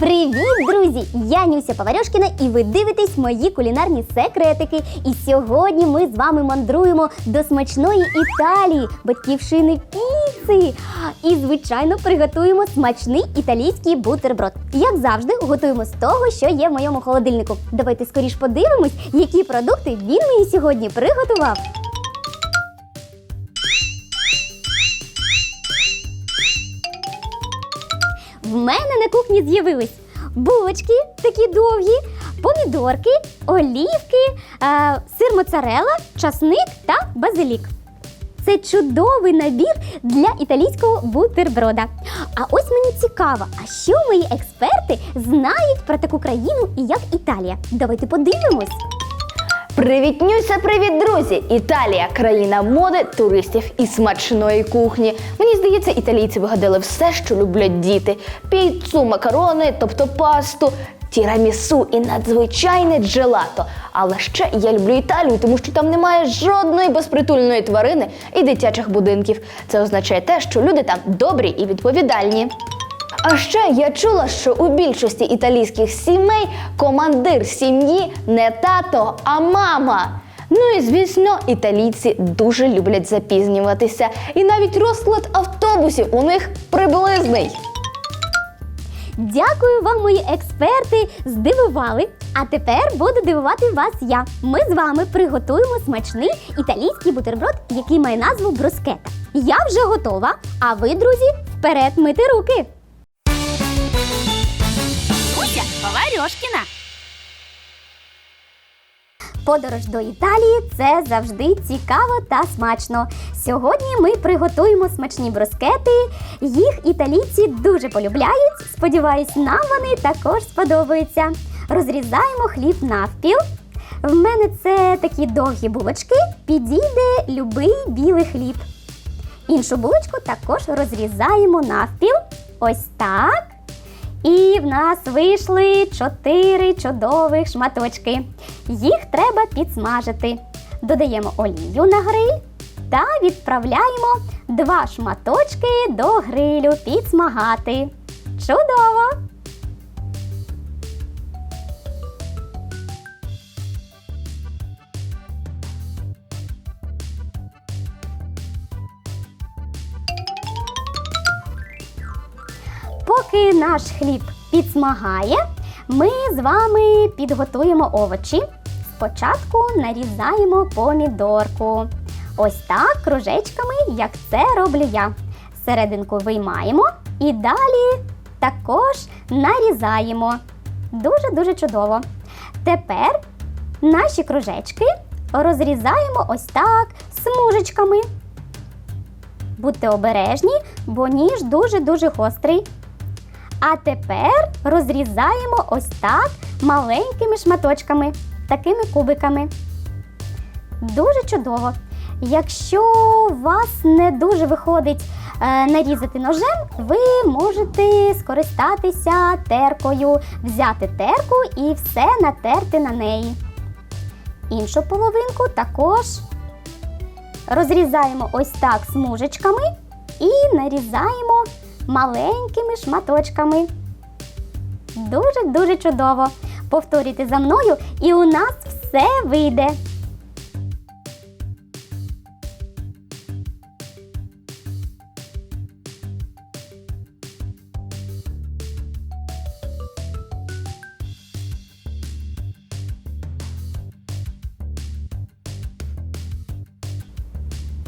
Привіт, друзі! Я Нюся Поварьошкіна і ви дивитесь мої кулінарні секретики. І сьогодні ми з вами мандруємо до смачної Італії, батьківщини піци. І, звичайно, приготуємо смачний італійський бутерброд. Як завжди, готуємо з того, що є в моєму холодильнику. Давайте скоріш подивимось, які продукти він мені сьогодні приготував. В мене на кухні з'явились булочки такі довгі, помідорки, олівки, е, сир моцарелла, часник та базилік. Це чудовий набір для італійського бутерброда. А ось мені цікаво, а що мої експерти знають про таку країну, як Італія? Давайте подивимось. Привіт, Нюся, привіт, друзі! Італія країна моди, туристів і смачної кухні. Мені здається, італійці вигадали все, що люблять діти: піцу, макарони, тобто пасту. Тірамісу і надзвичайне джелато. Але ще я люблю Італію, тому що там немає жодної безпритульної тварини і дитячих будинків. Це означає те, що люди там добрі і відповідальні. А ще я чула, що у більшості італійських сімей командир сім'ї не тато, а мама. Ну і звісно, італійці дуже люблять запізнюватися, і навіть розклад автобусів у них приблизний. Дякую вам, мої експерти, здивували. А тепер буду дивувати вас я. Ми з вами приготуємо смачний італійський бутерброд, який має назву брускета. Я вже готова. А ви, друзі, вперед мити руки. Паварьошкіна. Подорож до Італії це завжди цікаво та смачно. Сьогодні ми приготуємо смачні брускети. Їх італійці дуже полюбляють. Сподіваюсь, нам вони також сподобаються. Розрізаємо хліб навпіл. В мене це такі довгі булочки. Підійде любий білий хліб. Іншу булочку також розрізаємо навпіл. Ось так. І в нас вийшли чотири чудових шматочки. Їх треба підсмажити. Додаємо олію на гриль та відправляємо два шматочки до грилю підсмагати. Чудово! Поки наш хліб підсмагає, ми з вами підготуємо овочі. Спочатку нарізаємо помідорку. Ось так, кружечками, як це роблю я. Серединку виймаємо і далі також нарізаємо. Дуже-дуже чудово. Тепер наші кружечки розрізаємо ось так смужечками. Будьте обережні, бо ніж дуже-дуже гострий. А тепер розрізаємо ось так маленькими шматочками, такими кубиками. Дуже чудово. Якщо у вас не дуже виходить е, нарізати ножем, ви можете скористатися теркою, взяти терку і все натерти на неї. Іншу половинку також розрізаємо ось так смужечками і нарізаємо маленькими шматочками. Дуже-дуже чудово. Повторюйте за мною, і у нас все вийде.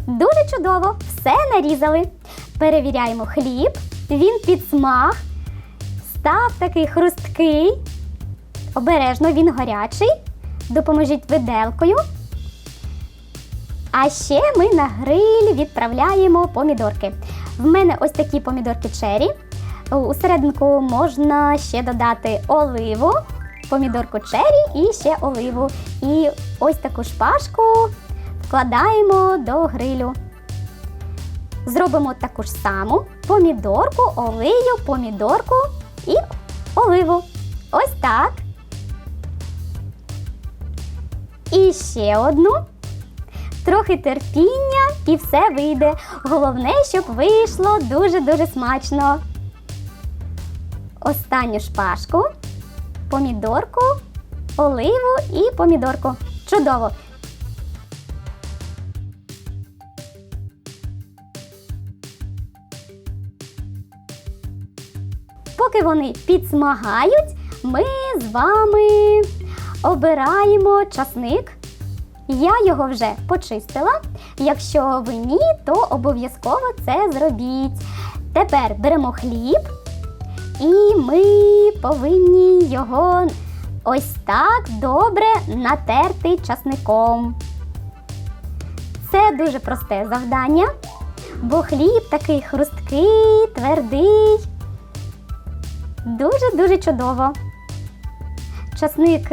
Дуже чудово, все нарізали. Перевіряємо хліб, він підсмаг, став такий хрусткий. Обережно він гарячий. Допоможіть виделкою. А ще ми на гриль відправляємо помідорки. В мене ось такі помідорки чері. У серединку можна ще додати оливу помідорку чері і ще оливу. І ось таку шпажку вкладаємо до грилю. Зробимо таку ж саму помідорку, олію, помідорку і оливу. Ось так. І ще одну. Трохи терпіння і все вийде. Головне, щоб вийшло дуже-дуже смачно. Останню шпажку, помідорку, оливу і помідорку. Чудово! Поки вони підсмагають, ми з вами обираємо часник. Я його вже почистила. Якщо ви ні, то обов'язково це зробіть. Тепер беремо хліб і ми повинні його ось так добре натерти часником. Це дуже просте завдання, бо хліб такий хрусткий, твердий. Дуже-дуже чудово. Часник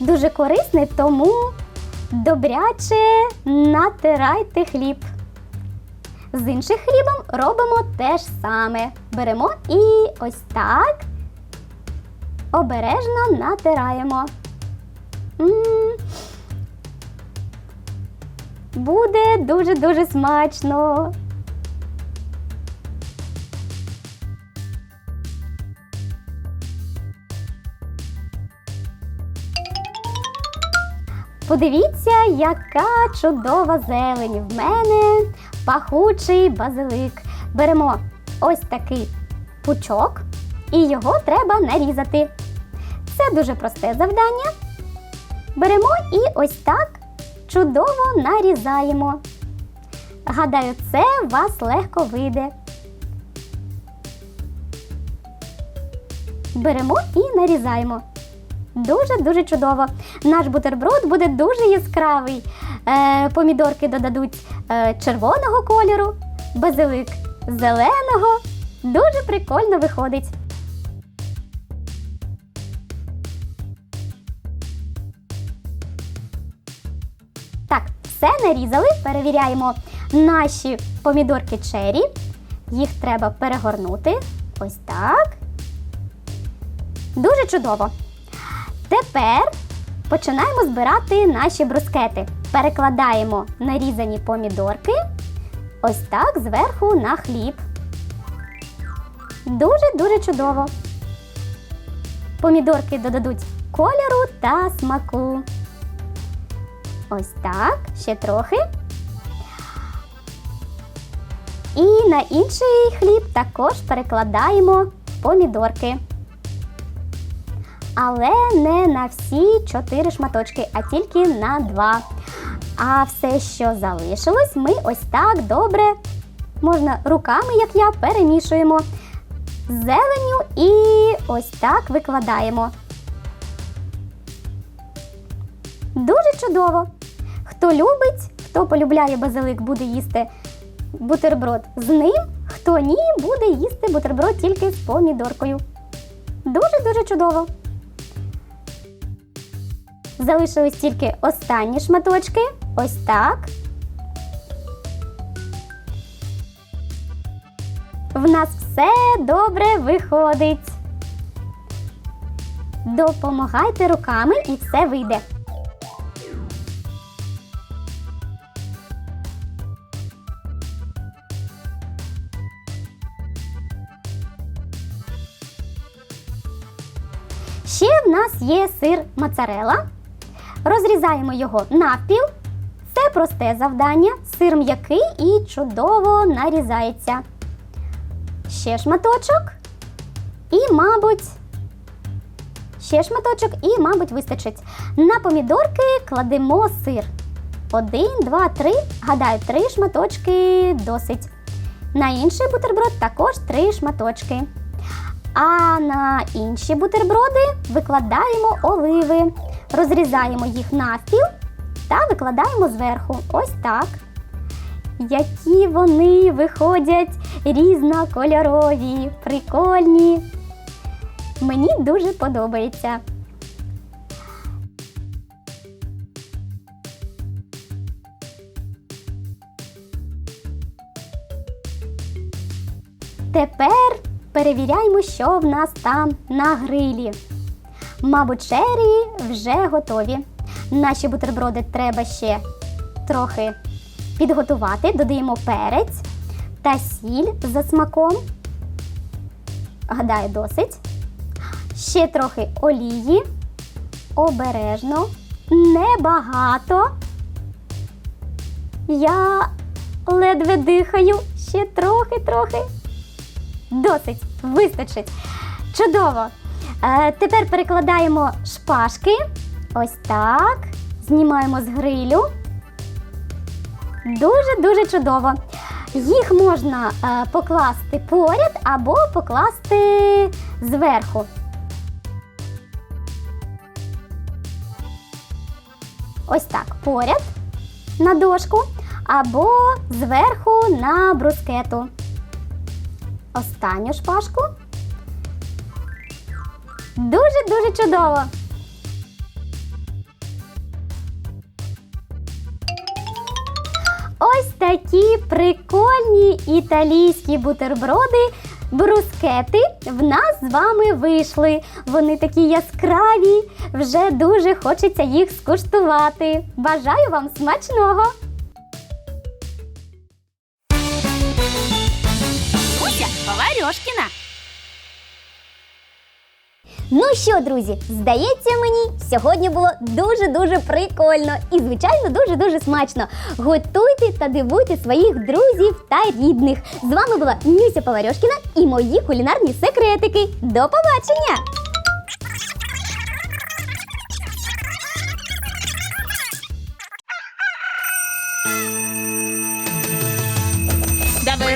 дуже корисний, тому добряче натирайте хліб. З іншим хлібом робимо те ж саме. Беремо і ось так обережно натираємо. м Буде дуже-дуже смачно. Подивіться, яка чудова зелень. В мене пахучий базилик. Беремо ось такий пучок і його треба нарізати. Це дуже просте завдання. Беремо і ось так чудово нарізаємо. Гадаю, це вас легко вийде. Беремо і нарізаємо. Дуже-дуже чудово. Наш бутерброд буде дуже яскравий. Е, помідорки додадуть е, червоного кольору, базилик зеленого. Дуже прикольно виходить. Так, все нарізали. Перевіряємо наші помідорки чері. Їх треба перегорнути. Ось так. Дуже чудово. Тепер починаємо збирати наші брускети. Перекладаємо нарізані помідорки ось так зверху на хліб. Дуже-дуже чудово. Помідорки додадуть кольору та смаку. Ось так, ще трохи. І на інший хліб також перекладаємо помідорки але не на всі чотири шматочки, а тільки на два. А все, що залишилось, ми ось так добре, можна руками, як я, перемішуємо з зеленню і ось так викладаємо. Дуже чудово! Хто любить, хто полюбляє базилик, буде їсти бутерброд з ним, хто ні, буде їсти бутерброд тільки з помідоркою. Дуже-дуже чудово! Залишились тільки останні шматочки. Ось так. В нас все добре виходить. Допомагайте руками і все вийде. Ще в нас є сир моцарелла. Розрізаємо його навпіл. Це просте завдання. Сир м'який і чудово нарізається. Ще шматочок. І, мабуть, ще шматочок і, мабуть, вистачить. На помідорки кладемо сир. Один, два, три. Гадаю, три шматочки досить. На інший бутерброд також три шматочки. А на інші бутерброди викладаємо оливи. Розрізаємо їх навпіл та викладаємо зверху. Ось так. Які вони виходять різнокольорові, прикольні. Мені дуже подобається. Тепер перевіряємо, що в нас там на грилі. Мабуть, чері вже готові. Наші бутерброди треба ще трохи підготувати. Додаємо перець та сіль за смаком. Гадаю, досить. Ще трохи олії. Обережно. Небагато. Я ледве дихаю. Ще трохи, трохи. Досить, вистачить. Чудово. Е, тепер перекладаємо шпажки. Ось так. Знімаємо з грилю. Дуже-дуже чудово. Їх можна е, покласти поряд або покласти зверху. Ось так, поряд на дошку або зверху на брускету. Останню шпажку. Дуже-дуже чудово. Ось такі прикольні італійські бутерброди, брускети в нас з вами вийшли. Вони такі яскраві, вже дуже хочеться їх скуштувати. Бажаю вам смачного! Уся Поварьошкіна. Ну що, друзі, здається мені, сьогодні було дуже-дуже прикольно і, звичайно, дуже-дуже смачно. Готуйте та дивуйте своїх друзів та рідних. З вами була Нюся Поварьошкіна і мої кулінарні секретики. До побачення!